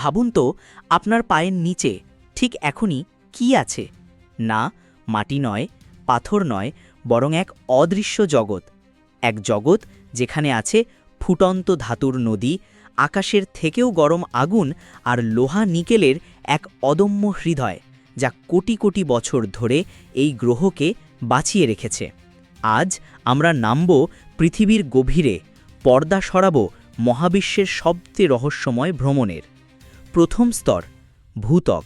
ভাবুন তো, আপনার পায়ের নিচে ঠিক এখনই কি আছে? না, মাটি নয়, পাথর নয়, বরং এক অদৃশ্য জগৎ। এক জগৎ যেখানে আছে ফুটন্ত ধাতুর নদী, আকাশের থেকেও গরম আগুন আর লোহা নিকেলের এক অদম্য হৃদয়, যা কোটি কোটি বছর ধরে এই গ্রহকে বাঁচিয়ে রেখেছে। আজ আমরা নামব পৃথিবীর গভীরে, পর্দা সরাব মহাবিশ্বের সবচেয়ে রহস্যময় ভ্রমণের। প্রথম স্তর ভূতক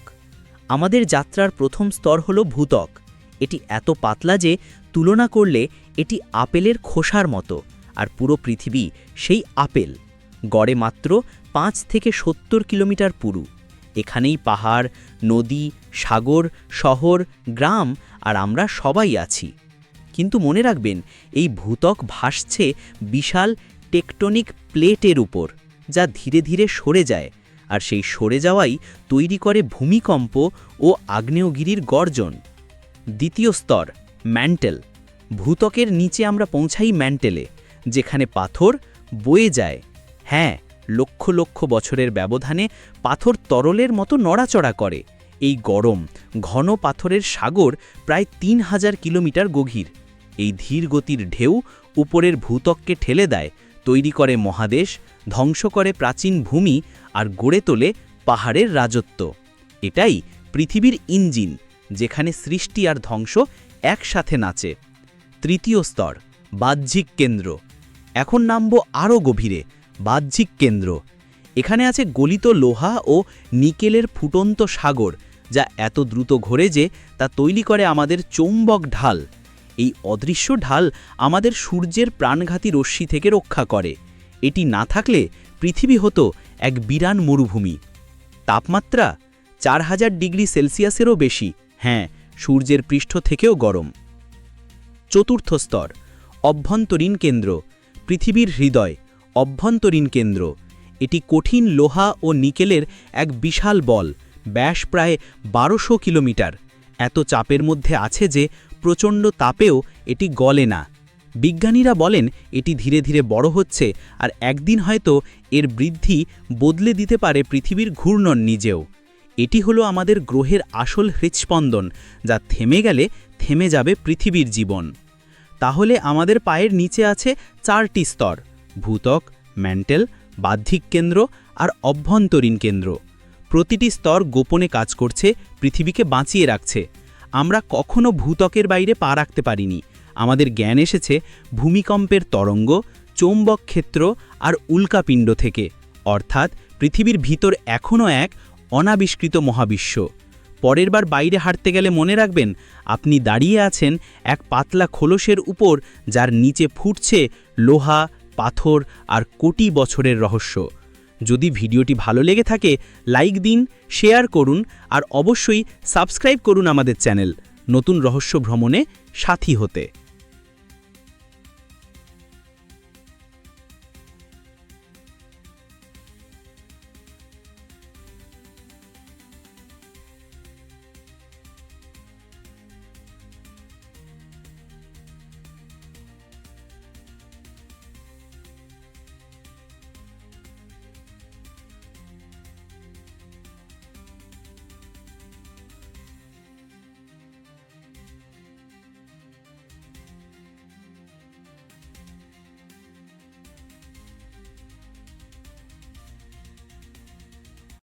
আমাদের যাত্রার প্রথম স্তর হল ভূতক এটি এত পাতলা যে তুলনা করলে এটি আপেলের খোসার মতো, আর পুরো পৃথিবী সেই আপেল। গড়ে মাত্র পাঁচ থেকে সত্তর কিলোমিটার পুরু। এখানেই পাহাড়, নদী, সাগর, শহর, গ্রাম, আর আমরা সবাই আছি। কিন্তু মনে রাখবেন, এই ভূতক ভাসছে বিশাল টেকটনিক প্লেটের উপর, যা ধীরে ধীরে সরে যায়। আর সেই সরে যাওয়াই তৈরি করে ভূমিকম্প ও আগ্নেয়গিরির গর্জন। দ্বিতীয় স্তর, ম্যান্টেল। ভূতকের নিচে আমরা পৌঁছাই ম্যান্টেলে, যেখানে পাথর বয়ে যায়। হ্যাঁ লক্ষ লক্ষ বছরের ব্যবধানে পাথর তরলের মতো নড়াচড়া করে। এই গরম, ঘন পাথরের সাগর প্রায় তিন হাজার কিলোমিটার গভীর। এই ধীর গতির ঢেউ উপরের ভূতককে ঠেলে দেয় তৈরি করে মহাদেশ, ধ্বংস করে প্রাচীন ভূমি আর গড়ে তোলে পাহাড়ের রাজত্ব। এটাই পৃথিবীর ইঞ্জিন, যেখানে সৃষ্টি আর ধ্বংস একসাথে নাচে। তৃতীয় স্তর, বাহ্যিক কেন্দ্র। এখন নামব আরও গভীরে, বাহ্যিক কেন্দ্র। এখানে আছে গলিত লোহা ও নিকেলের ফুটন্ত সাগর, যা এত দ্রুত ঘোরে যে তা তৈরি করে আমাদের চৌম্বক ঢাল। এই অদৃশ্য ঢাল আমাদের সূর্যের প্রাণঘাতী রশ্মি থেকে রক্ষা করে। এটি না থাকলে পৃথিবী হতো এক বিরান মরুভূমি। তাপমাত্রা চার হাজার ডিগ্রি সেলসিয়াসেরও বেশি। হ্যাঁ সূর্যের পৃষ্ঠ থেকেও গরম। চতুর্থ স্তর, অভ্যন্তরীণ কেন্দ্র, পৃথিবীর হৃদয়, অভ্যন্তরীণ কেন্দ্র। এটি কঠিন লোহা ও নিকেলের এক বিশাল বল, ব্যাস প্রায় বারোশো কিলোমিটার। এত চাপের মধ্যে আছে যে প্রচণ্ড তাপেও এটি গলে না। বিজ্ঞানীরা বলেন, এটি ধীরে ধীরে বড় হচ্ছে আর একদিন হয়তো এর বৃদ্ধি বদলে দিতে পারে পৃথিবীর ঘূর্ণন নিজেও। এটি হলো আমাদের গ্রহের আসল হৃৎস্পন্দন, যা থেমে গেলে থেমে যাবে পৃথিবীর জীবন। তাহলে আমাদের পায়ের নিচে আছে চারটি স্তর ভূতক ম্যান্টেল, বাহ্যিক কেন্দ্র আর অভ্যন্তরীণ কেন্দ্র। প্রতিটি স্তর গোপনে কাজ করছে, পৃথিবীকে বাঁচিয়ে রাখছে। আমরা কখনো ভূতকের বাইরে পা রাখতে পারিনি। আমাদের জ্ঞান এসেছে ভূমিকম্পের তরঙ্গ, চৌম্বক ক্ষেত্র আর উল্কাপিণ্ড থেকে। অর্থাৎ পৃথিবীর ভিতর এখনও এক অনাবিষ্কৃত মহাবিশ্ব। পরের বার বাইরে হাঁটতে গেলে মনে রাখবেন, আপনি দাঁড়িয়ে আছেন এক পাতলা খোলসের উপর যার নিচে ফুটছে লোহা, পাথর আর কোটি বছরের রহস্য। যদি ভিডিওটি ভালো লেগে থাকে লাইক দিন শেয়ার করুন, আর অবশ্যই সাবস্ক্রাইব করুন আমাদের চ্যানেল নতুন রহস্য ভ্রমণে সাথী হতে।